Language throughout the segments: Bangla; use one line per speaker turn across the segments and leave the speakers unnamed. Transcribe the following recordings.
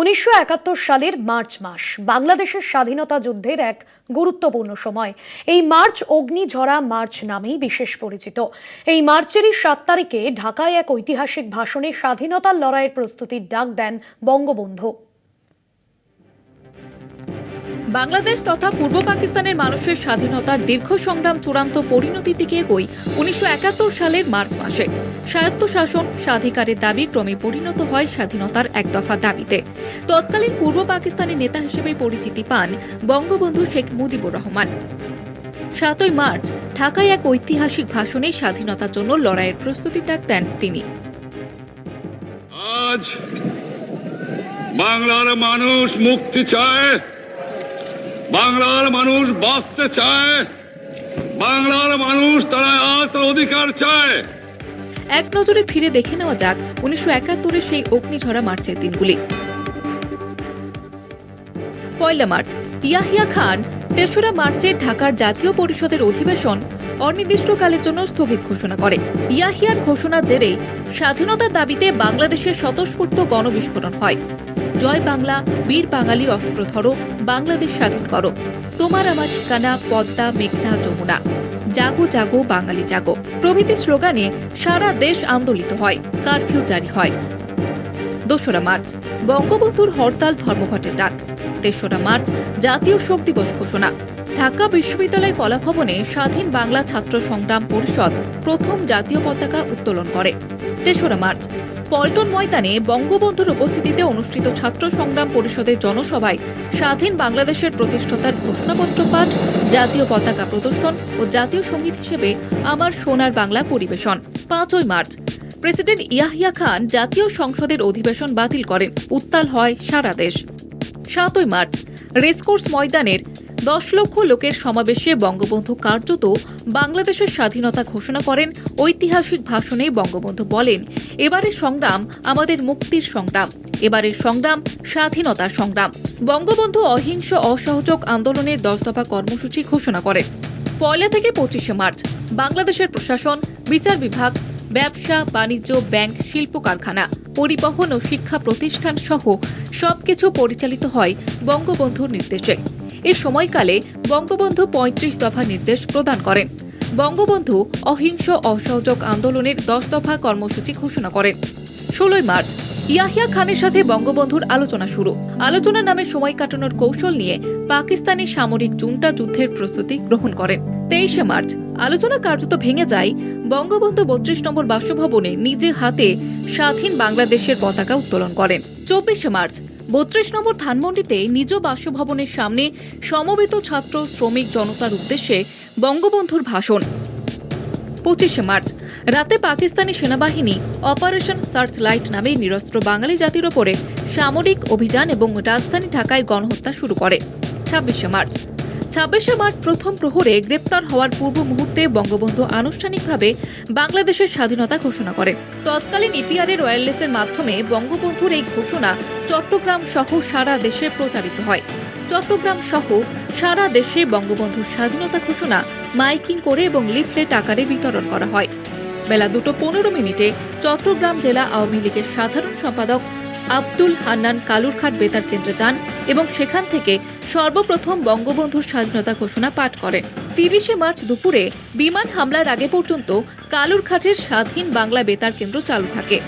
উনিশশো একাত্তর সালের মার্চ মাস, বাংলাদেশের স্বাধীনতা যুদ্ধের এক গুরুত্বপূর্ণ সময়। এই মার্চ অগ্নিঝরা মার্চ নামেই বিশেষ পরিচিত। এই মার্চেরই সাত তারিখে ঢাকায় এক ঐতিহাসিক ভাষণে স্বাধীনতার লড়াইয়ের প্রস্তুতির ডাক দেন বঙ্গবন্ধু।
বাংলাদেশ তথা পূর্ব পাকিস্তানের মানুষের স্বাধীনতার দীর্ঘ সংগ্রাম চূড়ান্ত পরিণতি দিকে এগোয় উনিশশো সালের মার্চ মাসে। স্বায়ত্ত শাসন স্বাধিকারের দাবি ক্রমে পরিণত হয় স্বাধীনতার এক দফা দাবিতে। তৎকালীন পূর্ব পাকিস্তানের নেতা হিসেবে পরিচিতি পান বঙ্গবন্ধু শেখ মুজিবুর রহমান। সাতই মার্চ, ঢাকায় এক ঐতিহাসিক ভাষণে স্বাধীনতার জন্য লড়াইয়ের প্রস্তুতি ডাক দেন তিনি।
আজ বাংলার মানুষ মুক্তি চায় বাংলার মানুষ বাঁচতে চায়, বাংলার মানুষ তারা আজ তার অধিকার চায়।
এক নজরে ফিরে দেখে নেওয়া যাক, উনিশশো একাত্তরের সেই অগ্নিঝরা মার্চের দিনগুলি। পয়লা মার্চ, ইয়াহিয়া খান, তেসরা মার্চে ঢাকার জাতীয় পরিষদের অধিবেশন অনির্দিষ্টকালের জন্য স্থগিত ঘোষণা করে। ইয়াহিয়ার ঘোষণার জেরে স্বাধীনতার দাবিতে বাংলাদেশের স্বতঃস্ফূর্ত গণবিস্ফোরণ হয়। জয় বাংলা, বীর বাঙালি অস্ত্র ধরো বাংলাদেশ স্বাধীন করো। তোমার আমার ঠিকানা, পদ্মা, মেঘনা, যমুনা। জাগো জাগো, বাঙালি জাগো। প্রভৃতি স্লোগানে সারা দেশ আন্দোলিত হয়, কারফিউ জারি হয়। দোসরা মার্চ, বঙ্গবন্ধুর হরতাল ধর্মঘটের ডাক। তেসরা মার্চ, জাতীয় শোক দিবস ঘোষণা। ঢাকা বিশ্ববিদ্যালয় কলাভবনে স্বাধীন বাংলা ছাত্র সংগ্রাম পরিষদ প্রথম জাতীয় পতাকা উত্তোলন করে। তেসরা মার্চ। পল্টন ময়দানে বঙ্গবন্ধুর উপস্থিতিতে অনুষ্ঠিত ছাত্র সংগ্রাম পরিষদের জনসভায় স্বাধীন বাংলাদেশের প্রতিষ্ঠাতার ঘোষণাপত্র পাঠ, জাতীয় পতাকা প্রদর্শন ও জাতীয় সংগীত হিসেবে আমার সোনার বাংলা পরিবেশন। পাঁচই মার্চ। প্রেসিডেন্ট ইয়াহিয়া খান জাতীয় সংসদের অধিবেশন বাতিল করেন। উত্তাল হয় সারা দেশ। সাতই মার্চ। রেসকোর্স ময়দানের দশ লক্ষ লোকের সমাবেশে বঙ্গবন্ধু কার্যত বাংলাদেশের স্বাধীনতা ঘোষণা করেন, ঐতিহাসিক ভাষণে বঙ্গবন্ধু বলেন, এবারের সংগ্রাম আমাদের মুক্তির সংগ্রাম, এবারের সংগ্রাম স্বাধীনতার সংগ্রাম। বঙ্গবন্ধু অহিংস অসহযোগ আন্দোলনের দশ দফা কর্মসূচি ঘোষণা করেন। পয়লা থেকে পঁচিশে মার্চ, বাংলাদেশের প্রশাসন, বিচার বিভাগ, ব্যবসা, বাণিজ্য, ব্যাংক শিল্প কারখানা পরিবহন ও শিক্ষা প্রতিষ্ঠান সহ সবকিছু পরিচালিত হয় বঙ্গবন্ধুর নির্দেশে। এ সময়কালে বঙ্গবন্ধু পঁয়ত্রিশ দফা নির্দেশ প্রদান করেন। বঙ্গবন্ধু অহিংস অসহযোগ আন্দোলনের দশ দফা কর্মসূচি ঘোষণা করেন। ষোলোই মার্চ, ইয়াহিয়া খানের সাথে বঙ্গবন্ধুর আলোচনা শুরু। আলোচনা নামে সময় কাটানোর কৌশল নিয়ে পাকিস্তানি সামরিক জুনটা যুদ্ধের প্রস্তুতি গ্রহণ করেন। তেইশে মার্চ, আলোচনা কার্যত ভেঙে যায়। বঙ্গবন্ধু বত্রিশ নম্বর বাসভবনে নিজে হাতে স্বাধীন বাংলাদেশের পতাকা উত্তোলন করেন। চব্বিশে মার্চ বত্রিশ নম্বর ধানমন্ডিতে নিজ বাসভবনের সামনে সমবেত ছাত্র শ্রমিক জনতার উদ্দেশ্যে বঙ্গবন্ধুর ভাষণ। পঁচিশে মার্চ, রাতে পাকিস্তানি সেনাবাহিনী অপারেশন সার্চ লাইট নামে নিরস্ত্র বাঙালি জাতির ওপরে সামরিক অভিযান এবং রাজধানী ঢাকায় গণহত্যা শুরু করে। ছাব্বিশে মার্চ ছাব্বিশে মার্চ প্রথম প্রহরে গ্রেপ্তার হওয়ার পূর্ব মুহূর্তে বঙ্গবন্ধু আনুষ্ঠানিকভাবে বাংলাদেশের স্বাধীনতা ঘোষণা করেন তৎকালীন ইপিআরের ওয়্যারলেসের মাধ্যমে বঙ্গবন্ধুর এই ঘোষণা চট্টগ্রাম সহ সারা দেশে প্রচারিত হয়। চট্টগ্রাম সহ সারা দেশে বঙ্গবন্ধুর স্বাধীনতা ঘোষণা মাইকিং করে এবং লিফলেট আকারে বিতরণ করা হয়। বেলা দুটো পনেরো মিনিটে চট্টগ্রাম জেলা আওয়ামী লীগের সাধারণ সম্পাদক আব্দুল হান্নান কালুরঘাট বেতার কেন্দ্রে যান এবং সেখান থেকে সর্বপ্রথম বঙ্গবন্ধুর স্বাধীনতা ঘোষণা পাঠ করেন। তিরিশে মার্চ দুপুরে বিমান হামলার আগে পর্যন্ত কালুরঘাটের স্বাধীন বাংলা বেতার কেন্দ্র চালু থাকে।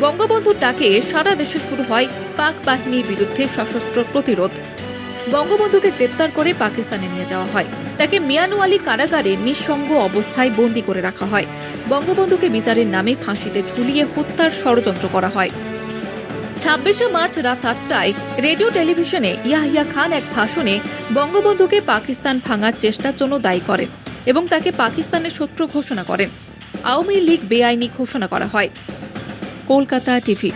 বঙ্গবন্ধুর ডাকে সারা দেশে শুরু হয় পাক বাহিনীর বিরুদ্ধে সশস্ত্র প্রতিরোধ। বঙ্গবন্ধুকে গ্রেপ্তার করে পাকিস্তানে নিয়ে যাওয়া হয়। তাকে মিয়ানুয়ালি কারাগারে নিঃসঙ্গ অবস্থায় বন্দী করে রাখা হয়। বঙ্গবন্ধুকে বিচারের নামে ফাঁসিতে ঝুলিয়ে হত্যার ষড়যন্ত্র করা হয়। ছাব্বিশে মার্চ রাত আটটায় রেডিও টেলিভিশনে ইয়াহিয়া খান এক ভাষণে বঙ্গবন্ধুকে পাকিস্তান ভাঙার চেষ্টার জন্য দায়ী করেন এবং তাকে পাকিস্তানের শত্রু ঘোষণা করেন। আওয়ামী লীগ বেআইনি ঘোষণা করা হয়। কলকাতা টিভি।